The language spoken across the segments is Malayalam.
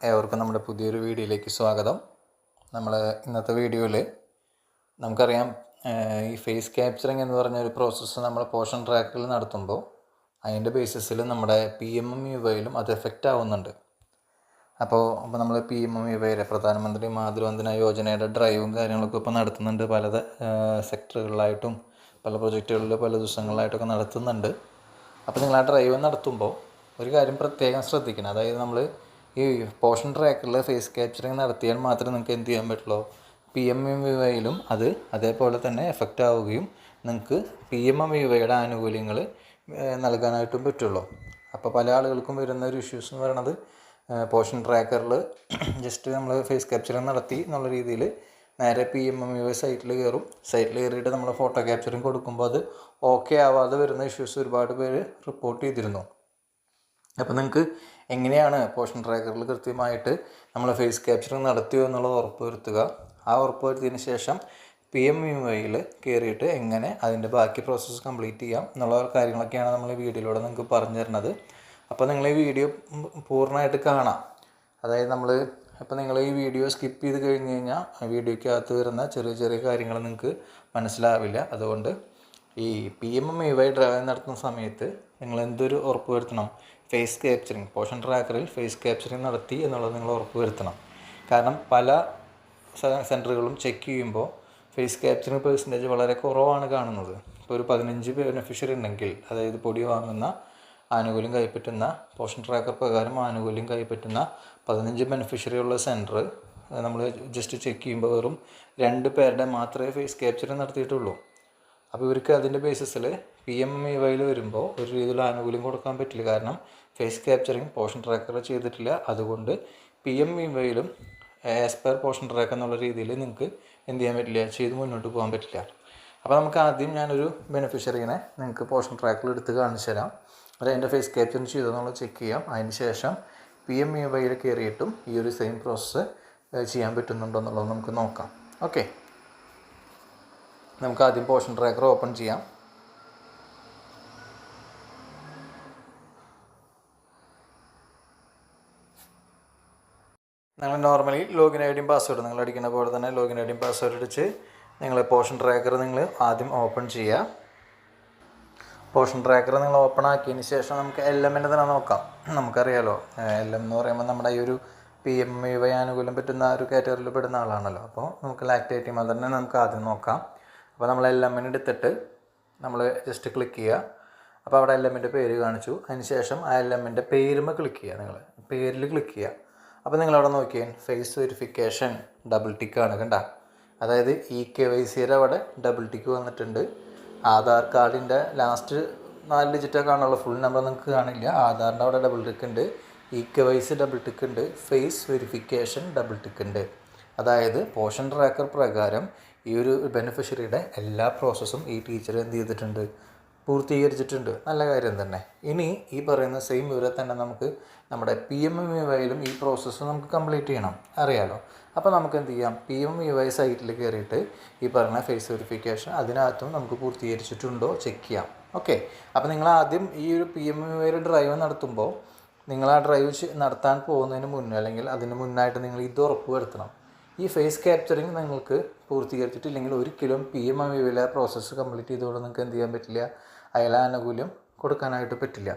ഏവർക്കും നമ്മുടെ പുതിയൊരു വീഡിയോയിലേക്ക് സ്വാഗതം. നമ്മൾ ഇന്നത്തെ വീഡിയോയിൽ നമുക്കറിയാം ഈ ഫേസ് ക്യാപ്ചറിങ് എന്ന് പറഞ്ഞ ഒരു പ്രോസസ്സ് നമ്മൾ പോഷൻ ട്രാക്കിൽ നടത്തുമ്പോൾ അതിന്റെ ബേസിസിൽ നമ്മുടെ പി എം എം യു വൈയിലും അത് എഫക്റ്റ് ആവുന്നുണ്ട്. അപ്പോൾ അപ്പോൾ നമ്മൾ പി എം എം യു വൈയിലെ പ്രധാനമന്ത്രി മാതൃവന്ദന യോജനയുടെ ഡ്രൈവും കാര്യങ്ങളൊക്കെ ഇപ്പോൾ നടത്തുന്നുണ്ട്. പല സെക്ടറുകളിലായിട്ടും പല പ്രൊജക്റ്റുകളിൽ പല ദിവസങ്ങളിലായിട്ടൊക്കെ നടത്തുന്നുണ്ട്. അപ്പോൾ നിങ്ങൾ ആ ഡ്രൈവ് നടത്തുമ്പോൾ ഒരു കാര്യം പ്രത്യേകം ശ്രദ്ധിക്കണം. അതായത് നമ്മൾ ഈ പോഷൻ ട്രാക്കറിൽ ഫേസ് ക്യാപ്ചറിങ് നടത്തിയാൽ മാത്രമേ നിങ്ങൾക്ക് എന്ത് ചെയ്യാൻ പറ്റുള്ളൂ? പി എം എം വി വൈയിലും അത് അതേപോലെ തന്നെ എഫക്റ്റ് ആവുകയും നിങ്ങൾക്ക് പി എം എം വി വൈയുടെ ആനുകൂല്യങ്ങൾ നൽകാനായിട്ടും പറ്റുള്ളൂ. അപ്പോൾ പല ആളുകൾക്കും വരുന്ന ഒരു ഇഷ്യൂസ് എന്ന് പറയുന്നത് പോഷൻ ട്രാക്കറിൽ ജസ്റ്റ് നമ്മൾ ഫേസ് ക്യാപ്ചറിങ് നടത്തി എന്നുള്ള രീതിയിൽ നേരെ പി എം എം യു സൈറ്റിൽ കയറും സൈറ്റിൽ കയറിയിട്ട് നമ്മൾ ഫോട്ടോ ക്യാപ്ചറിങ് കൊടുക്കുമ്പോൾ അത് ഓക്കെ ആവാതെ വരുന്ന ഇഷ്യൂസ് ഒരുപാട് പേര് റിപ്പോർട്ട് ചെയ്തിരുന്നു. അപ്പോൾ നിങ്ങൾക്ക് എങ്ങനെയാണ് പോഷൻ ട്രാക്കറിൽ കൃത്യമായിട്ട് നമ്മൾ ഫേസ് ക്യാപ്ചറിങ് നടത്തിയോ എന്നുള്ളത് ഉറപ്പുവരുത്തുക. ആ ഉറപ്പുവരുത്തിയതിന് ശേഷം പി എം യു ഐയിൽ കയറിയിട്ട് എങ്ങനെ അതിന്റെ ബാക്കി പ്രോസസ്സ് കംപ്ലീറ്റ് ചെയ്യാം എന്നുള്ള കാര്യങ്ങളൊക്കെയാണ് നമ്മൾ ഈ വീഡിയോയിലൂടെ നിങ്ങൾക്ക് പറഞ്ഞു തരുന്നത്. അപ്പോൾ നിങ്ങൾ ഈ വീഡിയോ പൂർണമായിട്ട് കാണാം. അതായത് നമ്മൾ അപ്പോൾ നിങ്ങൾ ഈ വീഡിയോ സ്കിപ്പ് ചെയ്ത് കഴിഞ്ഞ് കഴിഞ്ഞാൽ വീഡിയോയ്ക്കകത്ത് വരുന്ന ചെറിയ ചെറിയ കാര്യങ്ങൾ നിങ്ങൾക്ക് മനസ്സിലാവില്ല. അതുകൊണ്ട് ഈ P M M U Y drive നടത്തുന്ന സമയത്ത് നിങ്ങൾ എന്തൊരു ഉറപ്പ് വരുത്തണം ഫേസ് ക്യാപ്ചറിങ് പോഷൻ ട്രാക്കറിൽ ഫേസ് ക്യാപ്ചറിങ് നടത്തി എന്നുള്ളത് നിങ്ങൾ ഉറപ്പുവരുത്തണം കാരണം പല സെന്ററുകളും ചെക്ക് ചെയ്യുമ്പോൾ ഫേസ് ക്യാപ്ചറിങ് പെർസെന്റേജ് വളരെ കുറവാണ് കാണുന്നത്. ഇപ്പോൾ ഒരു പതിനഞ്ച് ബെനിഫിഷ്യറി ഉണ്ടെങ്കിൽ അതായത് പൊടി വാങ്ങുന്ന ആനുകൂല്യം കൈപ്പറ്റുന്ന പോഷൻ ട്രാക്കർ പ്രകാരം ആനുകൂല്യം കൈപ്പറ്റുന്ന പതിനഞ്ച് ബെനിഫിഷ്യറി ഉള്ള സെന്റർ നമ്മൾ ജസ്റ്റ് ചെക്ക് ചെയ്യുമ്പോൾ വെറും രണ്ട് പേരുടെ മാത്രമേ ഫേസ് ക്യാപ്ചറിങ് നടത്തിയിട്ടുള്ളൂ. അപ്പോൾ ഇവർക്ക് അതിന്റെ ബേസിസിൽ പി എം ഇ വൈയിൽ വരുമ്പോൾ ഒരു രീതിയിൽ ആനുകൂല്യം കൊടുക്കാൻ പറ്റില്ല. കാരണം ഫേസ് ക്യാപ്ചറിങ് പോർഷൻ ട്രാക്കർ ചെയ്തിട്ടില്ല. അതുകൊണ്ട് പി എം ഇ വൈയിലും ആസ് പെർ പോർഷൻ ട്രാക്ക് എന്നുള്ള രീതിയിൽ നിങ്ങൾക്ക് എന്ത് ചെയ്യാൻ പറ്റില്ല ചെയ്ത് മുന്നോട്ട് പോകാൻ പറ്റില്ല. അപ്പോൾ നമുക്ക് ആദ്യം ഞാനൊരു ബെനിഫിഷ്യറിനെ നിങ്ങൾക്ക് പോർഷൻ ട്രാക്കിൽ എടുത്ത് കാണിച്ചു തരാം. അത് എന്റെ ഫേസ് ക്യാപ്ചറിങ് ചെയ്തതെന്നുള്ളത് ചെക്ക് ചെയ്യാം. അതിന് ശേഷം പി എം ഇ വൈയിൽ കയറിയിട്ടും ഈ ഒരു സെയിം പ്രോസസ്സ് ചെയ്യാൻ പറ്റുന്നുണ്ടോ എന്നുള്ളത് നമുക്ക് നോക്കാം. ഓക്കെ നമുക്ക് ആദ്യം പോർഷൻ ട്രാക്കർ ഓപ്പൺ ചെയ്യാം. നിങ്ങൾ നോർമലി ലോഗിൻ ഐ ഡിയും പാസ്വേഡ് നിങ്ങൾ അടിക്കുന്ന പോലെ തന്നെ ലോഗിൻ ഐ ഡിയും പാസ്വേഡ് അടിച്ച് നിങ്ങൾ പോഷൻ ട്രാക്കർ നിങ്ങൾ ആദ്യം ഓപ്പൺ ചെയ്യുക പോഷൻ ട്രാക്കർ നിങ്ങൾ ഓപ്പൺ ആക്കിയതിന് ശേഷം നമുക്ക് എൽ എമ്മിന്റെ തന്നെ നോക്കാം. നമുക്കറിയാലോ എൽ എം എന്ന് പറയുമ്പോൾ നമ്മുടെ ഈ ഒരു പി എം വൈ ആനുകൂല്യം പറ്റുന്ന ഒരു കാറ്റഗറിയിൽ പെടുന്ന ആളാണല്ലോ. അപ്പോൾ നമുക്ക് ലാക്ടേറ്റ് ചെയ്യുമ്പോൾ തന്നെ നമുക്ക് ആദ്യം നോക്കാം. അപ്പോൾ നമ്മൾ എൽ എമ്മിന് എടുത്തിട്ട് നമ്മൾ ജസ്റ്റ് ക്ലിക്ക് ചെയ്യുക അപ്പോൾ അവിടെ എൽ എമ്മിന്റെ പേര് കാണിച്ചു. അതിന് ശേഷം ആ എൽ എമ്മിന്റെ പേരുമ്പോൾ ക്ലിക്ക് ചെയ്യുക നിങ്ങൾ പേരിൽ ക്ലിക്ക് ചെയ്യുക അപ്പോൾ നിങ്ങൾ നിങ്ങളവിടെ നോക്കിയാൽ ഫേസ് വെരിഫിക്കേഷൻ ഡബിൾ ടിക്ക് ആണ് കണ്ട. അതായത് ഇ കെ വൈ സിയുടെ അവിടെ ഡബിൾ ടിക്ക് വന്നിട്ടുണ്ട്. ആധാർ കാർഡിന്റെ ലാസ്റ്റ് നാല് ഡിജിറ്റൊക്കെ ആണല്ലോ ഫുൾ നമ്പർ നിങ്ങൾക്ക് കാണില്ല. ആധാറിന്റെ അവിടെ ഡബിൾ ടിക്ക് ഉണ്ട്. E K Y C double tick ഉണ്ട്. ഫേസ് വെരിഫിക്കേഷൻ ഡബിൾ ടിക്ക് ഉണ്ട്. അതായത് പോഷൻ ട്രാക്കർ പ്രകാരം ഈ ഒരു ബെനിഫിഷ്യറിയുടെ എല്ലാ പ്രോസസ്സും ഈ ടീച്ചർ എന്ത് ചെയ്തിട്ടുണ്ട്? പൂർത്തീകരിച്ചിട്ടുണ്ട്. നല്ല കാര്യം തന്നെ. ഇനി ഈ പറയുന്ന സെയിം വിവരം തന്നെ നമുക്ക് നമ്മുടെ പി എം എം യു വൈയിലും ഈ പ്രോസസ്സ് നമുക്ക് കംപ്ലീറ്റ് ചെയ്യണം. അറിയാലോ? അപ്പോൾ നമുക്ക് എന്ത് ചെയ്യാം? പി എം യു വൈ സൈറ്റിൽ കയറിയിട്ട് ഈ പറയുന്ന ഫേസ് വെരിഫിക്കേഷൻ അതിനകത്തും നമുക്ക് പൂർത്തീകരിച്ചിട്ടുണ്ടോ ചെക്ക് ചെയ്യാം. ഓക്കെ അപ്പോൾ നിങ്ങൾ ആദ്യം ഈ ഒരു പി എം യു വൈയുടെ ഡ്രൈവ് നടത്തുമ്പോൾ നിങ്ങൾ ആ ഡ്രൈവ് നടത്താൻ പോകുന്നതിന് മുന്നേ അല്ലെങ്കിൽ അതിന് മുന്നായിട്ട് നിങ്ങൾ ഇത് ഉറപ്പ് വരുത്തണം. ഈ ഫേസ് ക്യാപ്ചറിങ് നിങ്ങൾക്ക് പൂർത്തീകരിച്ചിട്ടില്ലെങ്കിൽ ഒരിക്കലും പി എം എം വിയിലെ പ്രോസസ്സ് കംപ്ലീറ്റ് ചെയ്തുകൊണ്ട് നിങ്ങൾക്ക് എന്ത് ചെയ്യാൻ പറ്റില്ല? അയാൾ ആനുകൂല്യം കൊടുക്കാനായിട്ട് പറ്റില്ല.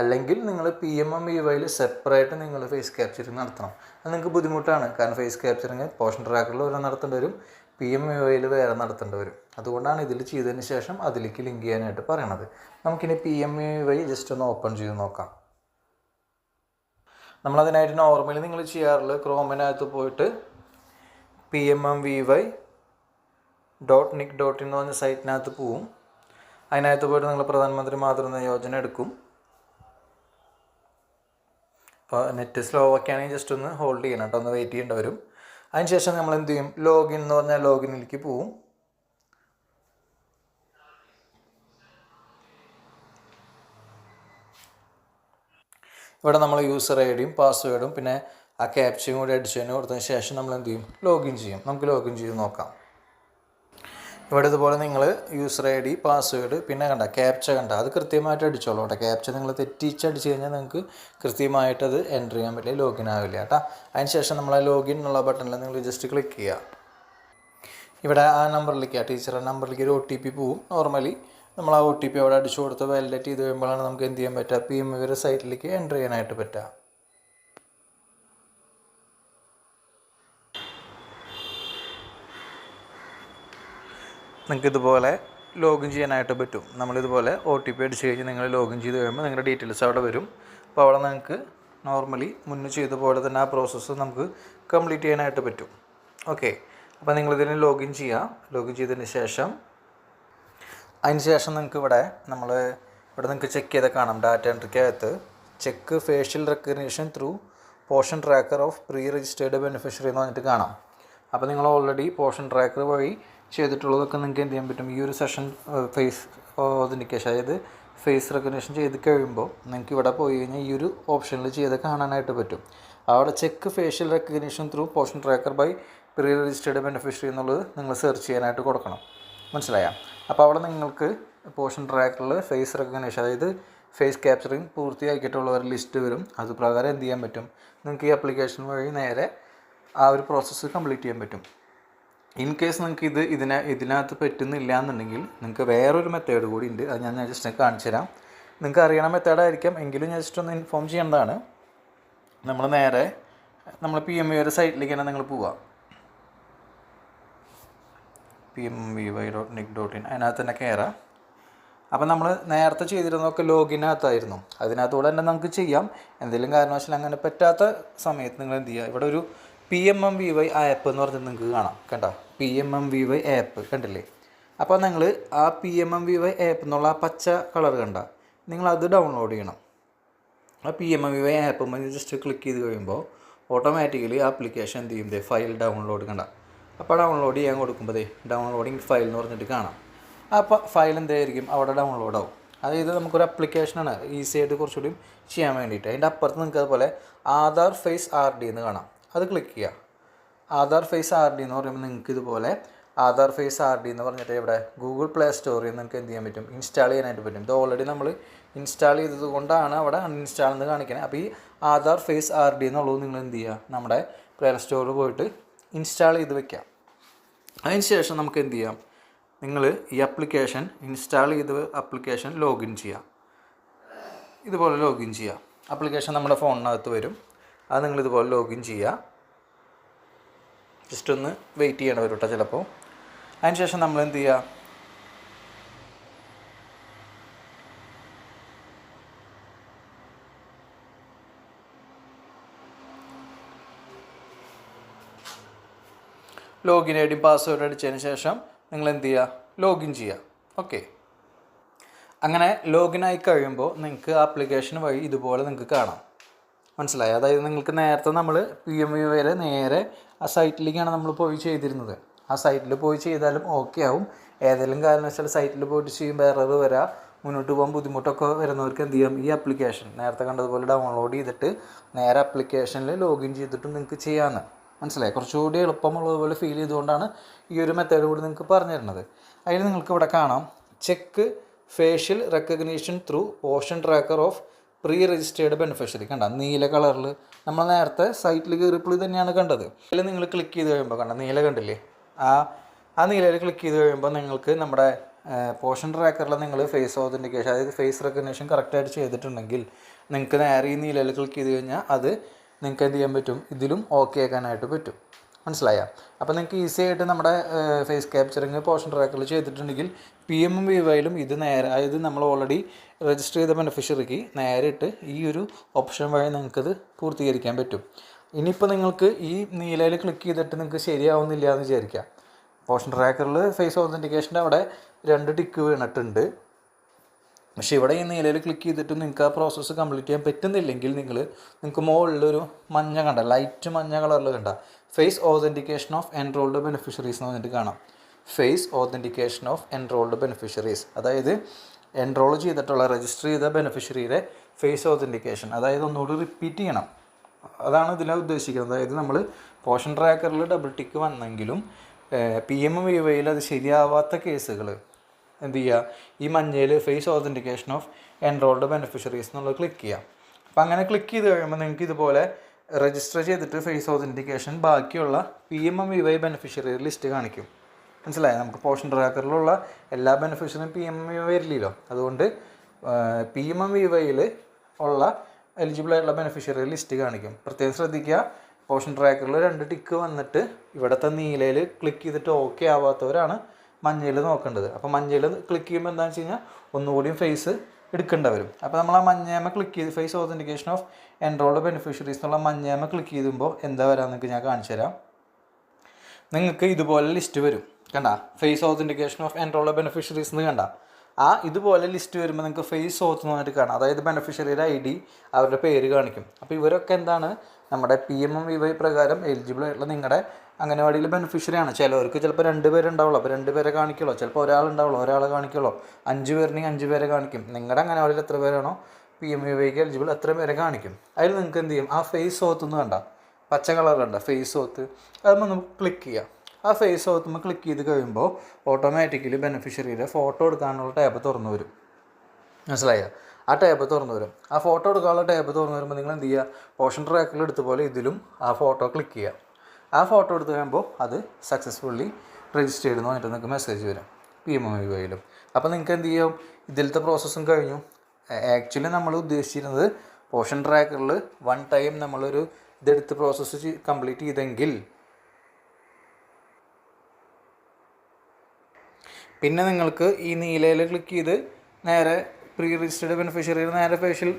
അല്ലെങ്കിൽ നിങ്ങൾ പി എം എം ഇ വൈയിൽ സെപ്പറേറ്റ് നിങ്ങൾ ഫേസ് ക്യാപ്ചറിങ് നടത്തണം. അത് നിങ്ങൾക്ക് ബുദ്ധിമുട്ടാണ്. കാരണം ഫേസ് ക്യാപ്ചറിങ് പോഷൻ ട്രാക്കറിൽ ഓരോ നടത്തേണ്ടി വരും. പി എം ഇ വൈയിൽ വേറെ നടത്തേണ്ടി വരും. അതുകൊണ്ടാണ് ഇതിൽ ചെയ്തതിന് ശേഷം അതിലേക്ക് ലിങ്ക് ചെയ്യാനായിട്ട് പറയണത്. നമുക്കിനി P M E Y just ഒന്ന് ഓപ്പൺ ചെയ്ത് നോക്കാം. നമ്മളതിനായിട്ട് നോർമലി നിങ്ങൾ ചെയ്യാറുള്ളത് ക്രോമിനകത്ത് പോയിട്ട് P M M V Y dot NIC dot in എന്ന് പറഞ്ഞ സൈറ്റിനകത്ത് പോവും. അതിനകത്ത് പോയിട്ട് നിങ്ങൾ പ്രധാനമന്ത്രി മാതൃ യോജന എടുക്കും. അപ്പോൾ നെറ്റ് സ്ലോ ഒക്കെ ആണെങ്കിൽ ജസ്റ്റ് ഒന്ന് ഹോൾഡ് ചെയ്യണം കേട്ടോ ഒന്ന് വെയിറ്റ് ചെയ്യേണ്ടി വരും. അതിനുശേഷം നമ്മൾ എന്ത് ചെയ്യും? ലോഗിൻ എന്ന് പറഞ്ഞാൽ ലോഗിനിലേക്ക് പോവും. ഇവിടെ നമ്മൾ യൂസർ ഐ ഡിയും പാസ്വേഡും പിന്നെ ആ ക്യാപ്ചയും കൂടി അടിച്ചതിന് കൊടുത്തതിന് ശേഷം നമ്മൾ എന്ത് ചെയ്യും? ലോഗിൻ ചെയ്യും. നമുക്ക് ലോഗിൻ ചെയ്ത് നോക്കാം. ഇവിടെ ഇതുപോലെ നിങ്ങൾ യൂസർ ഐ ഡി പാസ്വേഡ് പിന്നെ കണ്ട ക്യാപ്ച കണ്ട അത് കൃത്യമായിട്ട് അടിച്ചോളൂ കേട്ടോ. ക്യാപ്ച നിങ്ങൾ തെറ്റിച്ച് അടിച്ച് കഴിഞ്ഞാൽ നിങ്ങൾക്ക് കൃത്യമായിട്ട് അത് എന്റർ ചെയ്യാൻ പറ്റില്ല ലോഗിൻ ആവില്ല കേട്ടോ. അതിന് ശേഷം നമ്മൾ ആ ലോഗിൻ എന്നുള്ള ബട്ടണിൽ നിങ്ങൾ ജസ്റ്റ് ക്ലിക്ക് ചെയ്യുക. ഇവിടെ ആ നമ്പറിലേക്ക് ആ ടീച്ചറുടെ നമ്പറിലേക്ക് ഒരു ഒ ടി പി പോവും. നോർമലി നമ്മൾ ആ ഒ ടി പി അവിടെ അടിച്ചു കൊടുത്ത് വാലിഡേറ്റ് ചെയ്ത് കഴിയുമ്പോഴാണ് നമുക്ക് എന്ത് ചെയ്യാൻ പറ്റുക? പി എം ഇവരുടെ സൈറ്റിലേക്ക് എന്റർ ചെയ്യാനായിട്ട് പറ്റുക. നിങ്ങൾക്ക് ഇതുപോലെ ലോഗിൻ ചെയ്യാനായിട്ട് പറ്റും. നമ്മളിതുപോലെ ഒ ടി പി അടിച്ച് കഴിഞ്ഞ് നിങ്ങൾ ലോഗിൻ ചെയ്ത് കഴിയുമ്പോൾ നിങ്ങളുടെ ഡീറ്റെയിൽസ് അവിടെ വരും. അപ്പോൾ അവിടെ നിങ്ങൾക്ക് നോർമലി മുന്നേ ചെയ്ത പോലെ തന്നെ ആ പ്രോസസ്സ് നമുക്ക് കംപ്ലീറ്റ് ചെയ്യാനായിട്ട് പറ്റും. ഓക്കെ അപ്പോൾ നിങ്ങളിതിന് ലോഗിൻ ചെയ്യുക. ലോഗിൻ ചെയ്തതിന് ശേഷം അതിന് ശേഷം നിങ്ങൾക്ക് ഇവിടെ നമ്മൾ ഇവിടെ നിങ്ങൾക്ക് ചെക്ക് ചെയ്താൽ കാണാം. Data എൻട്രിക്കകത്ത് check facial recognition through Poshan tracker of pre registered beneficiary എന്ന് പറഞ്ഞിട്ട് കാണാം. അപ്പോൾ നിങ്ങൾ ഓൾറെഡി പോർഷൻ ട്രാക്കർ വഴി ചെയ്തിട്ടുള്ളതൊക്കെ നിങ്ങൾക്ക് എന്ത് ചെയ്യാൻ പറ്റും? ഈ ഒരു സെഷൻ ഫേസ് ഓതന്റിക്കേഷൻ അതായത് ഫേസ് റെക്കഗ്നേഷൻ ചെയ്ത് കഴിയുമ്പോൾ നിങ്ങൾക്ക് ഇവിടെ പോയി കഴിഞ്ഞാൽ ഈ ഒരു ഓപ്ഷനിൽ ചെയ്ത് കാണാനായിട്ട് പറ്റും. അവിടെ check facial recognition through Poshan tracker by pre registered beneficiary എന്നുള്ളത് നിങ്ങൾ സെർച്ച് ചെയ്യാനായിട്ട് കൊടുക്കണം. മനസ്സിലായ? അപ്പോൾ അവിടെ നിങ്ങൾക്ക് പോഷൻ ട്രാക്കറിൽ ഫേസ് റെക്കഗ്നേഷൻ അതായത് ഫേസ് ക്യാപ്ചറിങ് പൂർത്തിയാക്കിയിട്ടുള്ള ഒരു ലിസ്റ്റ് വരും. അത് പ്രകാരം എന്ത് ചെയ്യാൻ പറ്റും? നിങ്ങൾക്ക് ഈ ആപ്ലിക്കേഷൻ വഴി നേരെ ആ ഒരു പ്രോസസ്സ് കംപ്ലീറ്റ് ചെയ്യാൻ പറ്റും. ഇൻ കേസ് നിങ്ങൾക്ക് ഇത് ഇതിനെ ഇതിനകത്ത് പറ്റുന്നില്ല എന്നുണ്ടെങ്കിൽ നിങ്ങൾക്ക് വേറൊരു മെത്തേഡ് കൂടി ഉണ്ട്. അത് ഞാൻ ജസ്റ്റ് കാണിച്ചു തരാം. നിങ്ങൾക്ക് അറിയണ മെത്തേഡായിരിക്കാം എങ്കിലും ഞാൻ ജസ്റ്റ് ഒന്ന് ഇൻഫോം ചെയ്യേണ്ടതാണ്. നമ്മൾ നേരെ നമ്മൾ പി എം ഒരു തന്നെ നിങ്ങൾ പോവാം. P M V Y dot nic dot in അതിനകത്ത് തന്നെ കയറാം അപ്പം നമ്മൾ നേരത്തെ ചെയ്തിരുന്നതൊക്കെ ലോഗിനകത്തായിരുന്നു അതിനകത്തൂടെ തന്നെ നമുക്ക് ചെയ്യാം. എന്തെങ്കിലും കാരണവശാലും അങ്ങനെ പറ്റാത്ത സമയത്ത് നിങ്ങൾ എന്ത് ചെയ്യുക? ഇവിടെ ഒരു P M M V Y app എന്ന് പറഞ്ഞിട്ട് നിങ്ങൾക്ക് കാണാം. കണ്ടോ? P M M V Y app കണ്ടില്ലേ? അപ്പോൾ നിങ്ങൾ ആ P M M V Y app എന്നുള്ള ആ പച്ച കളർ കണ്ട നിങ്ങളത് ഡൗൺലോഡ് ചെയ്യണം. ആ P M M V Y app മതി ജസ്റ്റ് ക്ലിക്ക് ചെയ്ത് കഴിയുമ്പോൾ ഓട്ടോമാറ്റിക്കലി ആപ്ലിക്കേഷൻ എന്ത് ചെയ്യും? ഫയൽ ഡൗൺലോഡ് കണ്ട. അപ്പോൾ ഡൗൺലോഡ് ചെയ്യാൻ കൊടുക്കുമ്പോൾ ഡൗൺലോഡിങ് ഫയൽ എന്ന് പറഞ്ഞിട്ട് കാണാം. അപ്പോൾ ഫയൽ എന്തായിരിക്കും? അവിടെ ഡൗൺലോഡ് ആവും. അതായത് നമുക്കൊരു അപ്ലിക്കേഷനാണ് ഈസി ആയിട്ട് കുറച്ചുകൂടി ചെയ്യാൻ വേണ്ടിയിട്ട്. അതിന്റെ അപ്പുറത്ത് നിങ്ങൾക്ക് അതുപോലെ ആധാർ ഫേസ് ആർ ഡി എന്ന് കാണാം. അത് ക്ലിക്ക് ചെയ്യുക ആധാർ ഫേസ് ആർ ഡി എന്ന് പറയുമ്പോൾ നിങ്ങൾക്ക് ഇതുപോലെ ആധാർ ഫേസ് ആർ ഡി എന്ന് പറഞ്ഞിട്ട് ഇവിടെ ഗൂഗിൾ പ്ലേ സ്റ്റോറിൽ നിന്ന് നിങ്ങൾക്ക് എന്ത് ചെയ്യാൻ പറ്റും? ഇൻസ്റ്റാൾ ചെയ്യാനായിട്ട് പറ്റും. ഇത് ഓൾറെഡി നമ്മൾ ഇൻസ്റ്റാൾ ചെയ്തത് കൊണ്ടാണ് അവിടെ അൺഇൻസ്റ്റാൾ എന്ന് കാണിക്കുന്നത് അപ്പോൾ ഈ ആധാർ ഫേസ് ആർ ഡി എന്നുള്ളത് നിങ്ങൾ എന്ത് ചെയ്യുക നമ്മുടെ പ്ലേ സ്റ്റോറിൽ പോയിട്ട് ഇൻസ്റ്റാൾ ചെയ്ത് വെക്കാം അതിന് ശേഷം നമുക്ക് എന്ത് ചെയ്യാം? നിങ്ങൾ ഈ ആപ്ലിക്കേഷൻ ഇൻസ്റ്റാൾ ചെയ്ത് ആപ്ലിക്കേഷൻ ലോഗിൻ ചെയ്യാം. ഇതുപോലെ ലോഗിൻ ചെയ്യുക ആപ്ലിക്കേഷൻ നമ്മുടെ ഫോണിനകത്ത് വരും. അത് നിങ്ങൾ ഇതുപോലെ ലോഗിൻ ചെയ്യുക ജസ്റ്റ് ഒന്ന് വെയിറ്റ് ചെയ്യണം വരും കേട്ടോ ചിലപ്പോൾ അതിനുശേഷം നമ്മൾ എന്ത് ചെയ്യുക ലോഗിൻ ഐ ഡി പാസ്വേഡ് അടിച്ചതിന് ശേഷം നിങ്ങൾ എന്ത് ചെയ്യുക ലോഗിൻ ചെയ്യുക ഓക്കെ അങ്ങനെ ലോഗിൻ ആയി കഴിയുമ്പോൾ നിങ്ങൾക്ക് ആപ്ലിക്കേഷൻ വഴി ഇതുപോലെ നിങ്ങൾക്ക് കാണാം. മനസ്സിലായി. അതായത് നിങ്ങൾക്ക് നേരത്തെ നമ്മൾ പി എം യു വരെ നേരെ ആ സൈറ്റിലേക്കാണ് നമ്മൾ പോയി ചെയ്തിരുന്നത്. ആ സൈറ്റിൽ പോയി ചെയ്താലും ഓക്കെ ആവും. ഏതെങ്കിലും കാരണം വെച്ചാൽ സൈറ്റിൽ പോയിട്ട് ചെയ്യുമ്പോൾ എറർ വരാം മുന്നോട്ട് പോകാൻ ബുദ്ധിമുട്ടൊക്കെ വരുന്നവർക്ക് എന്ത് ചെയ്യാം? ഈ ആപ്ലിക്കേഷൻ നേരത്തെ കണ്ടതുപോലെ ഡൗൺലോഡ് ചെയ്തിട്ട് നേരെ ആപ്ലിക്കേഷനിൽ ലോഗിൻ ചെയ്തിട്ടും നിങ്ങൾക്ക് ചെയ്യാമെന്ന് മനസ്സിലായി? കുറച്ചുകൂടി എളുപ്പമുള്ളതുപോലെ ഫീൽ ചെയ്തുകൊണ്ടാണ് ഈ ഒരു മെത്തേഡ് കൂടി നിങ്ങൾക്ക് പറഞ്ഞു തരുന്നത്. അതിൽ നിങ്ങൾക്ക് ഇവിടെ കാണാം. Check facial recognition through Poshan tracker of pre registered beneficiary കണ്ട? നീല കളറിൽ നമ്മൾ നേരത്തെ സൈറ്റിൽ കയറിയപ്പോൾ തന്നെയാണ് കണ്ടത്. അതിൽ നിങ്ങൾ ക്ലിക്ക് ചെയ്ത് കഴിയുമ്പോൾ കണ്ട? നീല കണ്ടില്ലേ? ആ ആ നീലയിൽ ക്ലിക്ക് ചെയ്ത് കഴിയുമ്പോൾ നിങ്ങൾക്ക് നമ്മുടെ പോഷൻ ട്രാക്കറിൽ നിങ്ങൾ ഫേസ് ഓതന്റിക്കേഷൻ അതായത് ഫേസ് റെക്കഗ്നേഷൻ കറക്റ്റായിട്ട് ചെയ്തിട്ടുണ്ടെങ്കിൽ നിങ്ങൾക്ക് നേരെ ഈ നീലയിൽ ക്ലിക്ക് ചെയ്ത് കഴിഞ്ഞാൽ അത് നിങ്ങൾക്ക് എന്ത് ചെയ്യാൻ പറ്റും? ഇതിലും ഓക്കെ ആക്കാനായിട്ട് പറ്റും. മനസ്സിലായ? അപ്പോൾ നിങ്ങൾക്ക് ഈസി ആയിട്ട് നമ്മുടെ ഫേസ് ക്യാപ്ചറിങ് പോർഷൻ ട്രാക്കറിൽ ചെയ്തിട്ടുണ്ടെങ്കിൽ പി എം വി വൈയിലും ഇത് നേരെ അതായത് നമ്മൾ ഓൾറെഡി രജിസ്റ്റർ ചെയ്ത ബെനിഫിഷ്യറിക്ക് ഇട്ട് ഈ ഒരു ഓപ്ഷൻ വഴി നിങ്ങൾക്കത് പൂർത്തീകരിക്കാൻ പറ്റും. ഇനിയിപ്പോൾ നിങ്ങൾക്ക് ഈ നീലയിൽ ക്ലിക്ക് ചെയ്തിട്ട് നിങ്ങൾക്ക് ശരിയാവുന്നില്ല എന്ന് വിചാരിക്കാം പോർഷൻ ട്രാക്കറിൽ ഫേസ് ഓതന്റിക്കേഷന്റെ അവിടെ രണ്ട് ടിക്ക് വീണിട്ടുണ്ട്. പക്ഷേ ഇവിടെ ഈ നീലയിൽ ക്ലിക്ക് ചെയ്തിട്ട് നിങ്ങൾക്ക് ആ പ്രോസസ്സ് കംപ്ലീറ്റ് ചെയ്യാൻ പറ്റുന്നില്ലെങ്കിൽ നിങ്ങൾ നിങ്ങൾക്ക് മുകളിലൊരു മഞ്ഞ കണ്ട ലൈറ്റ് മഞ്ഞ കളറിൽ കണ്ട face authentication of enrolled beneficiaries എന്ന് പറഞ്ഞിട്ട് കാണാം. Face authentication of enrolled beneficiaries അതായത് എൻറോൾ ചെയ്തിട്ടുള്ള രജിസ്റ്റർ ചെയ്ത ബെനിഫിഷ്യറിയുടെ ഫേസ് ഓതന്റിക്കേഷൻ അതായത് ഒന്നുകൂടി റിപ്പീറ്റ് ചെയ്യണം. അതാണ് ഇതിൽ ഉദ്ദേശിക്കുന്നത്. അതായത് നമ്മൾ പോഷൻ ട്രാക്കറിൽ ഡബിൾ ടിക്ക് വന്നെങ്കിലും പി എം വി വൈയിൽ അത് ശരിയാവാത്ത കേസുകൾ എന്ത് ചെയ്യുക? ഈ മഞ്ഞയിൽ face authentication of enrolled beneficiaries എന്നുള്ളത് ക്ലിക്ക് ചെയ്യുക. അപ്പം അങ്ങനെ ക്ലിക്ക് ചെയ്ത് കഴിയുമ്പോൾ നിങ്ങൾക്ക് ഇതുപോലെ രജിസ്റ്റർ ചെയ്തിട്ട് ഫേസ് ഓതന്റിക്കേഷൻ ബാക്കിയുള്ള P M M V Y beneficiary list കാണിക്കും. മനസ്സിലായി? നമുക്ക് പോഷൻ ട്രാക്കറിലുള്ള എല്ലാ ബെനിഫിഷ്യറിയും പി എം എം വി വരില്ലല്ലോ. അതുകൊണ്ട് പി എം എം വി വൈയിൽ ഉള്ള എലിജിബിൾ ആയിട്ടുള്ള ബെനിഫിഷ്യറി ലിസ്റ്റ് കാണിക്കും. പ്രത്യേകം ശ്രദ്ധിക്കുക. പോഷൻ ട്രാക്കറിൽ രണ്ട് ടിക്ക് വന്നിട്ട് ഇവിടുത്തെ നീലയിൽ ക്ലിക്ക് ചെയ്തിട്ട് ഓക്കെ ആവാത്തവരാണ് മഞ്ഞയിൽ നോക്കേണ്ടത്. അപ്പോൾ മഞ്ഞയിൽ ക്ലിക്ക് ചെയ്യുമ്പോൾ എന്താണെന്ന് വെച്ച് കഴിഞ്ഞാൽ ഒന്നുകൂടിയും ഫേസ് എടുക്കേണ്ടി വരും. അപ്പോൾ നമ്മൾ ആ മഞ്ഞേമ ക്ലിക്ക് ചെയ്ത് face authentication of enrolled beneficiaries എന്നുള്ള മഞ്ഞേമ ക്ലിക്ക് ചെയ്യുമ്പോൾ എന്താ വരാമെന്നൊക്കെ ഞാൻ കാണിച്ചു തരാം. നിങ്ങൾക്ക് ഇതുപോലെ ലിസ്റ്റ് വരും. കണ്ട? Face authentication of enrolled beneficiaries എന്ന് കണ്ട? ആ ഇതുപോലെ ലിസ്റ്റ് വരുമ്പോൾ നിങ്ങൾക്ക് ഫേസ് ഓത്ത് കാണാം. അതായത് ബെനിഫിഷ്യറിയുടെ ഐ ഡി അവരുടെ പേര് കാണിക്കും. അപ്പോൾ ഇവരൊക്കെ എന്താണ്? നമ്മുടെ P M M V Y പ്രകാരം എലിജിബിൾ ആയിട്ടുള്ള നിങ്ങളുടെ അംഗനവാടിയിലെ ബെനിഫിഷ്യറി ആണ്. ചിലവർക്ക് ചിലപ്പോൾ രണ്ട് പേരുണ്ടാവുള്ളൂ. അപ്പോൾ രണ്ട് പേരെ കാണിക്കുള്ളൂ. ചിലപ്പോൾ ഒരാളുണ്ടാവുള്ളൂ. ഒരാളെ കാണിക്കുള്ളൂ. അഞ്ച് പേരുണ്ടെങ്കിൽ അഞ്ച് പേരെ കാണിക്കും. നിങ്ങളുടെ അംഗനവാടിയിൽ എത്ര പേരാണോ പി എം വി വൈക്ക് എലിജിബിൾ എത്ര പേരെ കാണിക്കും? അതിൽ നിങ്ങൾക്ക് എന്ത് ചെയ്യും? ആ ഫേസ് ഓത്ത് എന്ന് കണ്ട. പച്ച കളർ കണ്ട ഫേസ് ഓത്ത് അതുമ്പോൾ നമുക്ക് ക്ലിക്ക് ചെയ്യാം. ആ ഫേസ് ഓത്തുമ്പോൾ ക്ലിക്ക് ചെയ്ത് കഴിയുമ്പോൾ ഓട്ടോമാറ്റിക്കലി ബെനിഫിഷ്യറിയുടെ ഫോട്ടോ എടുക്കാനുള്ള ടാബ് തുറന്നു വരും. മനസ്സിലായോ? ആ ടാബ് തുറന്നു വരും. ആ ഫോട്ടോ എടുക്കാനുള്ള ടാബ് തുറന്നു വരുമ്പോൾ നിങ്ങൾ എന്ത് ചെയ്യുക? ഓഷൻ ട്രാക്കിൽ എടുത്ത പോലെ ഇതിലും ആ ഫോട്ടോ ക്ലിക്ക് ചെയ്യുക. ആ ഫോട്ടോ എടുത്ത് കഴിയുമ്പോൾ അത് സക്സസ്ഫുള്ളി രജിസ്റ്റർ ചെയ്തെന്ന് പറഞ്ഞിട്ട് നിങ്ങൾക്ക് മെസ്സേജ് വരും. പി എം എം വൈയിലും അപ്പോൾ നിങ്ങൾക്ക് എന്ത് ചെയ്യും? ഇതിലത്തെ പ്രോസസ്സും കഴിഞ്ഞു. ആക്ച്വലി നമ്മൾ ഉദ്ദേശിച്ചിരുന്നത് പോഷൻ ട്രാക്കറിൽ വൺ ടൈം നമ്മളൊരു ഇതെടുത്ത് പ്രോസസ്സ് കംപ്ലീറ്റ് ചെയ്തെങ്കിൽ പിന്നെ നിങ്ങൾക്ക് ഈ നീലയിൽ ക്ലിക്ക് ചെയ്ത് നേരെ പ്രീ രജിസ്റ്റേഡ് ബെനിഫിഷ്യറിയിൽ നേരെ ഫേഷ്യൽ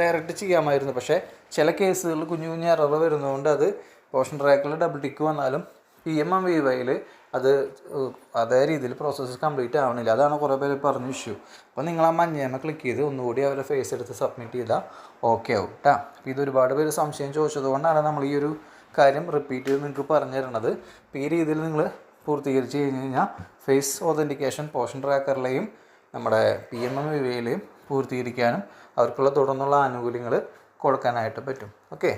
ഡയറക്റ്റ് ചെയ്യാമായിരുന്നു. പക്ഷേ ചില കേസുകളിൽ കുഞ്ഞു കുഞ്ഞു എറർ വരുന്നതുകൊണ്ട് അത് പോഷൻ ട്രാക്കിൽ ഡബിൾ ടിക്ക് വന്നാലും പി എം എം വി വൈയിൽ അത് അതേ രീതിയിൽ പ്രോസസ്സ് കംപ്ലീറ്റ് ആവണില്ല. അതാണ് കുറേ പേര് പറഞ്ഞ ഇഷ്യൂ അപ്പോൾ നിങ്ങൾ ആ മഞ്ഞേമ ക്ലിക്ക് ചെയ്ത് ഒന്നുകൂടി അവരെ ഫേസ് എടുത്ത് സബ്മിറ്റ് ചെയ്താൽ ഓക്കെ ആവും കേട്ടോ അപ്പോൾ ഇത് ഒരുപാട് പേര് സംശയം ചോദിച്ചതുകൊണ്ടാണ് നമ്മൾ ഈ ഒരു കാര്യം റിപ്പീറ്റ് ചെയ്ത് നിങ്ങൾക്ക് പറഞ്ഞു തരുന്നത് അപ്പോൾ ഈ രീതിയിൽ നിങ്ങൾ പൂർത്തീകരിച്ച് കഴിഞ്ഞ് കഴിഞ്ഞാൽ ഫേസ് ഓതന്റിക്കേഷൻ പോഷൻ ട്രാക്കറിലെയും നമ്മുടെ പി എം എം വിവയിലെയും പൂർത്തീകരിക്കാനും അവർക്കുള്ള തുടർന്നുള്ള ആനുകൂല്യങ്ങൾ കൊടുക്കാനായിട്ട് പറ്റും. ഓക്കെ